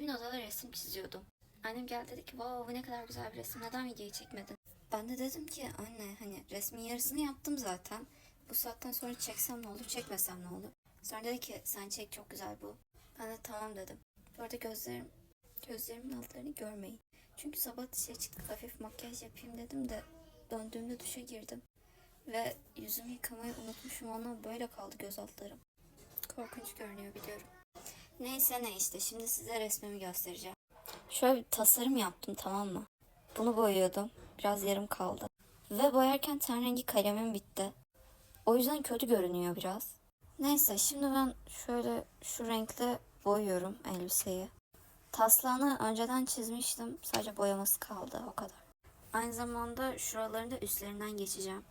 demin odada resim çiziyordum. Annem geldi dedi ki wow bu ne kadar güzel bir resim neden videoyu çekmedin? Ben de dedim ki anne hani resmin yarısını yaptım zaten. Bu saatten sonra çeksem ne olur çekmesem ne olur? Sonra dedi ki sen çek çok güzel bu. Ben de tamam dedim. Bu arada gözlerim, gözlerimin altlarını görmeyin. Çünkü sabah dışarı çıktık hafif makyaj yapayım dedim de döndüğümde duşa girdim. Ve yüzümü yıkamayı unutmuşum ondan böyle kaldı göz altlarım. Korkunç görünüyor biliyorum. Neyse ne işte şimdi size resmimi göstereceğim. Şöyle bir tasarım yaptım tamam mı? Bunu boyuyordum. Biraz yarım kaldı. Ve boyarken ten rengi kalemim bitti. O yüzden kötü görünüyor biraz. Neyse şimdi ben şöyle şu renkle boyuyorum elbiseyi. Taslağını önceden çizmiştim. Sadece boyaması kaldı o kadar. Aynı zamanda şuralarını da üstlerinden geçeceğim.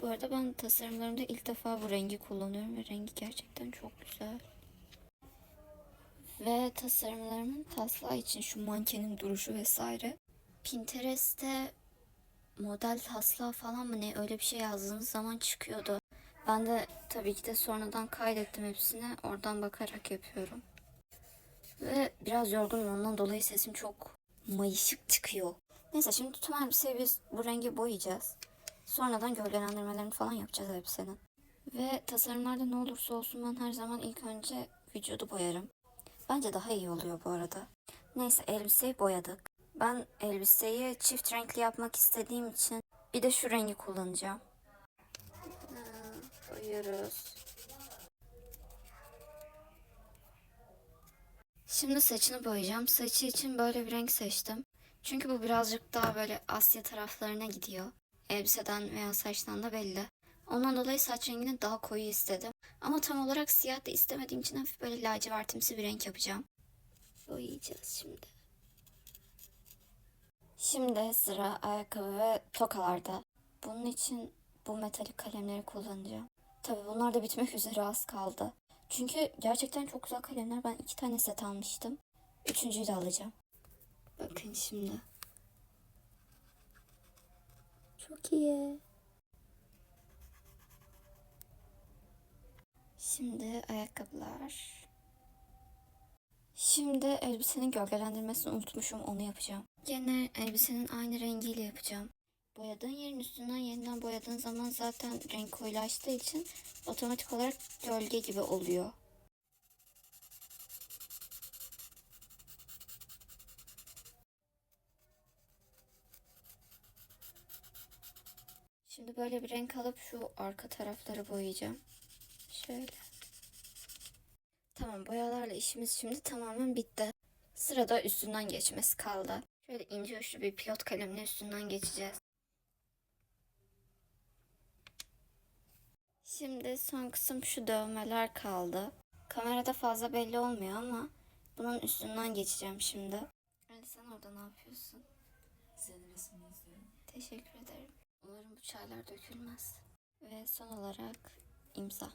Bu arada ben tasarımlarımda ilk defa bu rengi kullanıyorum ve rengi gerçekten çok güzel. Ve tasarımlarımın taslağı için şu mankenin duruşu vesaire. Pinterest'te model taslağı falan mı ne öyle bir şey yazdığınız zaman çıkıyordu. Ben de tabii ki de sonradan kaydettim hepsini. Oradan bakarak yapıyorum. Ve biraz yorgunum ondan dolayı sesim çok mayışık çıkıyor. Neyse şimdi tüm elbiseyi biz bu rengi boyayacağız. Sonradan gölgelendirmelerini falan yapacağız elbisenin. Ve tasarımlarda ne olursa olsun ben her zaman ilk önce vücudu boyarım. Bence daha iyi oluyor bu arada. Neyse elbiseyi boyadık. Ben elbiseyi çift renkli yapmak istediğim için bir de şu rengi kullanacağım. Ha, Boyuyoruz. Şimdi saçını boyayacağım. Saçı için böyle bir renk seçtim. Çünkü bu birazcık daha böyle Asya taraflarına gidiyor. Elbiseden veya saçtan da belli. Ondan dolayı saç rengini daha koyu istedim. Ama tam olarak siyah da istemediğim için hafif böyle lacivertimsi bir renk yapacağım. Boyayacağız şimdi. Şimdi sıra ayakkabı ve tokalarda. Bunun için bu metalik kalemleri kullanacağım. Tabii bunlar da bitmek üzere az kaldı. Çünkü gerçekten çok güzel kalemler. Ben iki tane set almıştım. Üçüncüyü de alacağım. Bakın şimdi. Çok iyi. Şimdi ayakkabılar. Şimdi elbisenin gölgelendirmesini unutmuşum onu yapacağım. Yine elbisenin aynı rengiyle yapacağım. Boyadığın yerin üstünden yeniden boyadığın zaman zaten renk koyulaştığı için otomatik olarak gölge gibi oluyor. Şimdi böyle bir renk alıp şu arka tarafları boyayacağım. Şöyle. Tamam boyalarla işimiz şimdi tamamen bitti. Sırada üstünden geçmesi kaldı. Şöyle ince uçlu bir pilot kalemle üstünden geçeceğiz. Şimdi son kısım şu dövmeler kaldı. Kamerada fazla belli olmuyor ama bunun üstünden geçeceğim şimdi. Ali sen orada ne yapıyorsun? Senin resmini izliyorum. Teşekkür ederim. Umarım bu çaylar dökülmez. Ve son olarak imza.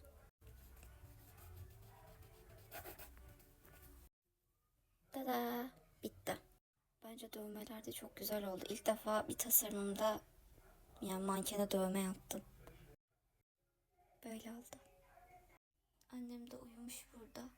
Tada! Bitti. Bence dövmeler de çok güzel oldu. İlk defa bir tasarımımda yani mankene dövme yaptım. Böyle oldu. Annem de uyumuş burada.